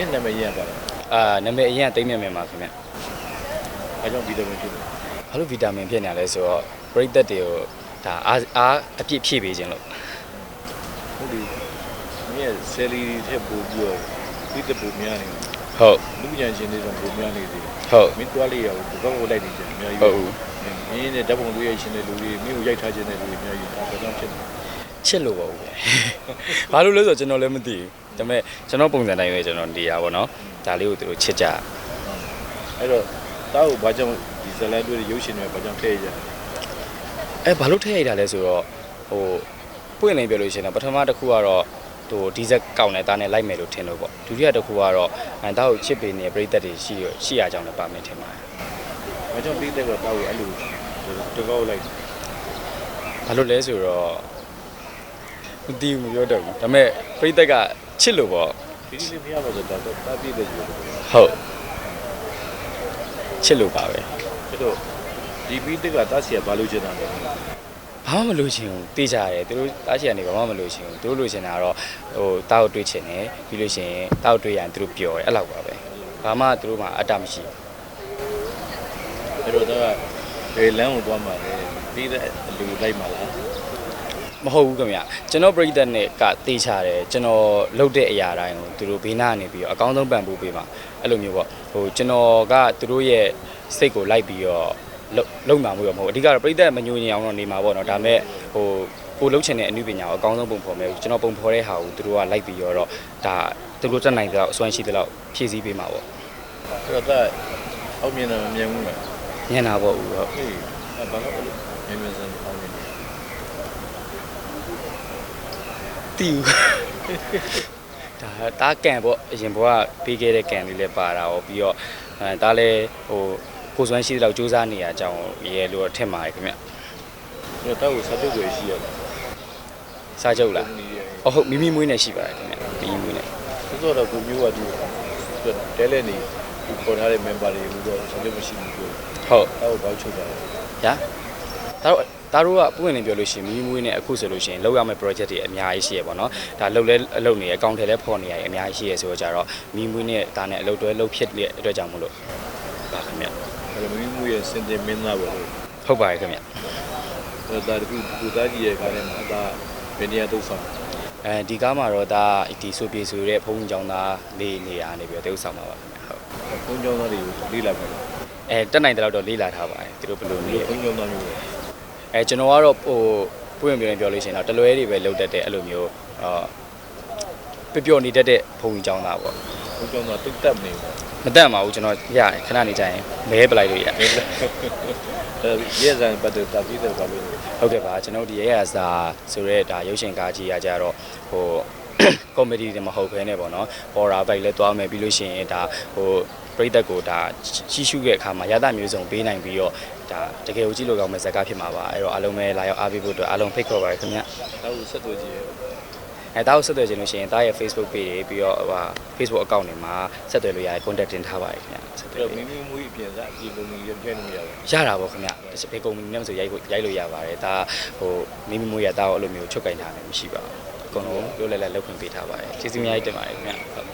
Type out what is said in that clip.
င်းနာမည်ရပါလားအာနာမည်အရင်ကတိတ်မြတ်မြတ်ပါခင်ဗျအဲကြောင့်ဗီတာမင်ဖြစ်တယ်ဘာလို့ဗီတာမင်ဖြစ်နေရလဲဆိုတော့ပရိသတ်တွေကိုဒါအားအားအပြည့်ဖြည့်ပေးခြင်းလို့ဟုတ်ပြီမင်းရဲ့ဆယ်လီထက်ပိုပြီးတော့ဒီတပူများနေတယ်ဟုတ်လူညာရှင်တွေတော့ပိုများနေသေးတယ်ဟုတ်မင်းတွားလေးရောဒီကောက်ကိုလိုက်နေတယ်အများကြီးဟုတ်ဦးမင်းနဲ့ဓာတ်ပုံတွေရရှင်တဲ့လူတွေမင်းကိုရိုက်ထားခြင်းတဲ့လူတွေအများကြီးဒါကြောင့်ဖြစ်တယ် ချစ်လို့ပါဦးပဲဘာလို့လဲဆိုတော့ကျွန်တော်လည်းမသိဘူးဒါပေမဲ့ကျွန်တော်ပုံစံတိုင်းပဲကျွန်တော်နေရပါတော့ဒါလေးကိုသူတို့ချစ်ကြအဲ့တော့တားကိုဘာကြောင့်ဒီဇလန်တွေရုပ်ရှင်တွေဘာကြောင့်ထည့်ရကြလဲအဲဘာလို့ထည့်ရိုက်တာလဲဆိုတော့ဟိုပွင့်နေပြောလို့ရှိရင်တော့ပထမတစ်ခုကတော့ဟိုဒီဇက်ကောင်းနေတာနဲ့လိုက်မယ်လို့ထင်လို့ပေါ့ဒုတိယတစ်ခုကတော့အဲဒါကိုချစ်ပေးနေတဲ့ပရိသတ်တွေရှိရရှိရကြောင်းလည်းပါမယ်ထင်ပါတယ်ဘာကြောင့်ပြီးတဲ့ကတားကိုအဲ့လိုဒီကောက်လိုက်ဘာလို့လဲဆိုတော့ မသိဘူးမပြောတတ်ဘူးဒါပေမဲ့ပရိသတ်ကချစ်လို့ပေါ့ဒီဒီလေးမရပါဆိုတော့တားပြည့်တဲ့လူတွေဟုတ်ချစ်လို့ပါပဲအဲ့တော့ဒီပြီးတဲ့ကတားစီကဘာလို့ချင်တာလဲဘာမှမလို့ချင်ဘူးတေးကြရတယ်သူတို့တားချင်တယ်ဘာမှမလို့ချင်ဘူးသူတို့လို့ချင်တာကတော့ဟိုတားကိုတွေးချင်တယ်ပြီးလို့ရှိရင်တားကိုတွေးရရင်သူတို့ပျော်တယ်အဲ့လောက်ပါပဲဘာမှသူတို့မှအတ္တမရှိဘူးအဲ့တော့ဒါကဘယ်လမ်းကိုသွားမှာလဲပြီးတဲ့အလူလိုက်မှာလား မဟုတ်ဘူးခင်ဗျကျွန်တော်ပြိသက်နဲ့ကတေးချတယ်ကျွန်တော်လုပ်တဲ့အရာတိုင်းကိုသူတို့ဘေးနားနေပြီးတော့အကောင်းဆုံးပံ့ပိုးပေးမှာအဲ့လိုမျိုးပေါ့ဟိုကျွန်တော်ကသူတို့ရဲ့စိတ်ကိုလိုက်ပြီးတော့လုံလုံမှာမျိုးတော့မဟုတ်ဘူးအဓိကတော့ပြိသက်မညိုညင်အောင်တော့နေမှာပေါ့နော်ဒါပေမဲ့ဟိုကိုလှုပ်ချင်တဲ့အနုပညာကိုအကောင်းဆုံးပုံဖော်မယ်ကျွန်တော်ပုံဖော်တဲ့ဟာကိုသူတို့ကလိုက်ပြီးတော့ဒါသူတို့တက်နိုင်တဲ့လောက်အစွမ်းရှိတဲ့လောက်ဖြည့်ဆည်းပေးမှာပေါ့အဲ့တော့ဒါအောက်မြင်တယ်မမြင်ဘူးလားညံ့တာပေါ့ဦးဟုတ်ဟေးအဲ့ဘာလို့အဲ့လိုမြင်မြင်စမ်းအောက်မြင် တယ်တီးဦးဒါတားကန်ပေါ့အရင်ဘကပေးခဲ့တဲ့ကန်လေးလည်းပါတာရောပြီးတော့အဲဒါလည်းဟိုကိုယ်စွမ်းရှိတဲ့လောက်စူးစမ်းနေရအကြောင်းရဲလို့တော့ထင်ပါတယ်ခင်ဗျအဲ့တော့တောက်ကိုစတုတ်ွယ်ရှိရတယ်စားကြုပ်လားဒီအဟုတ်မိမိမွေးနဲ့ရှိပါတယ်ခင်ဗျမိမိမွေးနဲ့ဆိုတော့ကိုမျိုးကဒီတဲလဲနေဒီပေါ်ထားတဲ့ member တွေဘူးတော့ဆက်လို့မရှိဘူးပြောဟုတ်တောက်ကိုဘောက်ချုပ်တာညာဒါတော့ ဒါတို့ကပွင့်နေပြောလို့ရှိရင်မိမိမွေးနဲ့အခုဆိုလို့ရှိရင်လောက်ရမယ့် project တွေအများကြီးရှိရပါတော့ဒါလှုပ်လဲအလုပ်နေရအကောင့်ထဲလဲဖော်နေရအများကြီးရှိရဆိုတော့ကြတော့မိမိမွေးနဲ့ဒါနဲ့အလုပ်တွဲလုပ်ဖြစ်တဲ့အတွက်ကြောင့်မလို့ပါခင်ဗျအဲ့လိုမိမှုရဲ့စင်တင်မင်းသားပဲလို့ဟုတ်ပါတယ်ခင်ဗျအဲ့ဒါတခုဒီသားကြီးရဲ့ကားထဲမှာဒါဗီဒီယိုတုပ်ဆောင်အဲဒီကားမှာတော့ဒါဒီဆိုပြေဆိုတဲ့ဘုံကြောင်သားလေးနေရာနေပြီးတော့တေးဥဆောင်ပါပါခင်ဗျဟုတ်ဘုံကျောင်းသားတွေကိုလေ့လာမယ်အဲတက်နိုင်တဲ့လောက်တော့လေးလာထားပါတယ်သူတို့ဘယ်လိုနေဘုံကျောင်းသားမျိုးပဲ အဲကျွန်တော်ကတော့ဟိုပွင့်ပြင်းပြောလို့ရှိရင်တော့တလွဲတွေပဲလုတ်တတ်တဲ့အဲ့လိုမျိုးအာပျော်ပျော်နေတတ်တဲ့ဘုံကြောင်သားပေါ့ဘုံကျောင်းသားတုတ်တက်နေတယ်မတက်ပါဘူးကျွန်တော်ရတယ်ခဏနေကြရင်မဲပလိုက်လို့ရအဲရဲဇန်ပတ်သက်တာပြီးတော့ပါလို့ဟုတ်ကဲ့ပါကျွန်တော်ဒီရဲရစာဆိုရဲဒါရုပ်ရှင်ကားကြီးရကြတော့ဟို ကောမဒီတွေမဟုတ်ဘဲနဲ့ပေါ့နော်ဟော်ရာဘိုက်လဲသွားမယ်ပြီးလို့ရှိရင်ဒါဟိုပရိသတ်ကိုဒါကြီးရှုတဲ့အခါမှာရတမျိုးစုံပေးနိုင်ပြီးတော့ဒါတကယ်ကိုကြည့်လို့ကောင်းမဲ့ဇာတ်ကားဖြစ်မှာပါအဲ့တော့အားလုံးပဲလာရောက်အားပေးဖို့အတွက်အားလုံးဖိတ်ခေါ်ပါရခင်ဗျတောက်ကိုဆက်သွယ်ကြည့်ရအဲဒါကိုဆက်သွယ်ခြင်းလို့ရှိရင်ဒါရဲ့ Facebook page တွေပြီးတော့ဟို Facebook account တွေမှာဆက်သွယ်လို့ရတယ် contact တင်ထားပါတယ်ခင်ဗျဆက်သွယ်အဲ့လို့မိမိမွေးအပြင်စားဒီပုံကြီးရပြည့်နေရတယ်ရတာပေါ့ခင်ဗျတစ်ဘယ်ကုမ္ပဏီနဲ့မဆိုရိုက်ဖို့ရိုက်လို့ရပါတယ်ဒါဟိုမိမိမွေးရတာကိုအဲ့လိုမျိုးချုပ်ကင်ထားတယ်မရှိပါဘူးအ ကုန်လုံးလွတ်လပ်လပ်လုပ်ခွင့်ပေးထားပါတယ်ကျေးဇူးအများကြီးတင်ပါတယ်ခင်ဗျဟုတ်